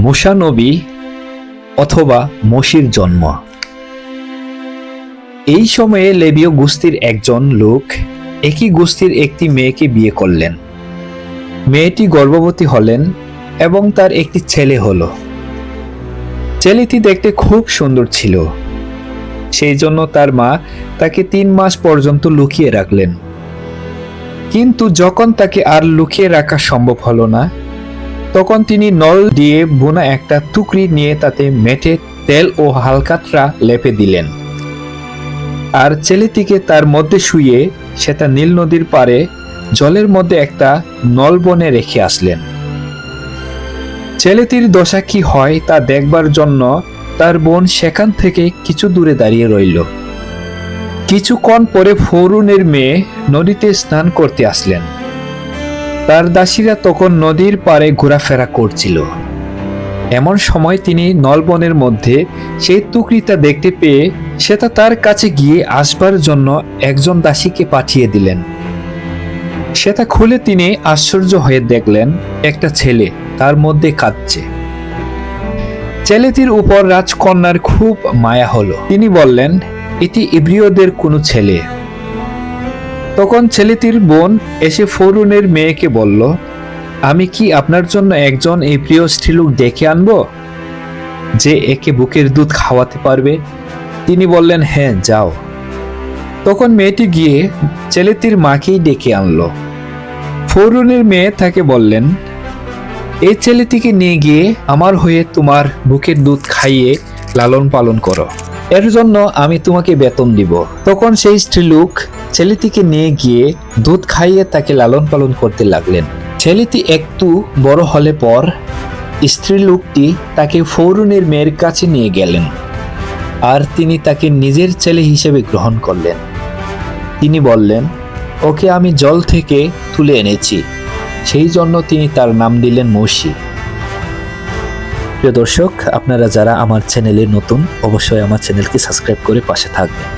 মুসা নবী অথবা মসির জন্ম। এই সময়ে লেবীয় গোষ্ঠীর একজন লোক একই গোষ্ঠীর একটি মেয়েকে বিয়ে করলেন। মেয়েটি গর্ভবতী হলেন এবং তার একটি ছেলে হলো। ছেলেটি দেখতে খুব সুন্দর ছিল। সেই জন্য তার মা তাকে তিন মাস পর্যন্ত লুকিয়ে রাখলেন। কিন্তু যখন তাকে আর লুকিয়ে রাখা সম্ভব হলো না তখন তিনি নল দিয়ে বোনা একটা টুকরি নিয়ে তাতে মেটে তেল ও হালকাতরা লেপে দিলেন। আর ছেলেটিকে তার মধ্যে শুয়ে সেটা নীল নদীর পারে জলের মধ্যে একটা নলবনে রেখে আসলেন। ছেলেটির দশা কি হয় তা দেখবার জন্য তার বোন সেখান থেকে কিছু দূরে দাঁড়িয়ে রইল। কিছুক্ষণ পরে ফরুনের মেয়ে নদীতে স্নান করতে আসলেন। তার দাসীরা তখন নদীর পাড়ে ঘোরাফেরা করছিল। এমন সময় তিনি নলবনের মধ্যে সেই টুকরিটা দেখতে পেয়ে সেটা তার কাছে গিয়ে আসবার জন্য একজন দাসীকে পাঠিয়ে দিলেন। সেটা খুলে তিনি আশ্চর্য হয়ে দেখলেন, একটা ছেলে তার মধ্যে কাঁদছে। ছেলেটির উপর রাজকন্যার খুব মায়া হলো। তিনি বললেন, এটি ইব্রিয়দের কোনো ছেলে। তখন ছেলেটির বোন এসে ফরুনের মেয়েকে বলল, আমি কি আপনার জন্য একজন এই প্রিয় স্ত্রীলোক ডেকে আনব, যে একে বুকের দুধ খাওয়াতে পারবে? তিনি বললেন হ্যাঁ যাও। তখন মেয়েটি গিয়ে ছেলেটির মাকেই ডেকে আনলো। ফরুনের মেয়ে তাকে বললেন, এই ছেলেটিকে নিয়ে গিয়ে আমার হয়ে তোমার বুকের দুধ খাইয়ে লালন পালন করো। এর জন্য আমি তোমাকে বেতন দিব। তখন সেই স্ত্রীলোক ছেলেটিকে নিয়ে গিয়ে দুধ খাইয়ে তাকে লালন পালন করতে লাগলেন। ছেলেটি একটু বড় হলে পর স্ত্রীলোকটি তাকে ফৌরুনের মেয়ের কাছে নিয়ে গেলেন আর তিনি তাকে নিজের ছেলে হিসেবে গ্রহণ করলেন। তিনি বললেন, ওকে আমি জল থেকে তুলে এনেছি। সেই জন্য তিনি তার নাম দিলেন মৌসি। প্রিয় দর্শক, আপনারা যারা আমার চ্যানেলে নতুন, অবশ্যই আমার চ্যানেলকে সাবস্ক্রাইব করে পাশে থাকবেন।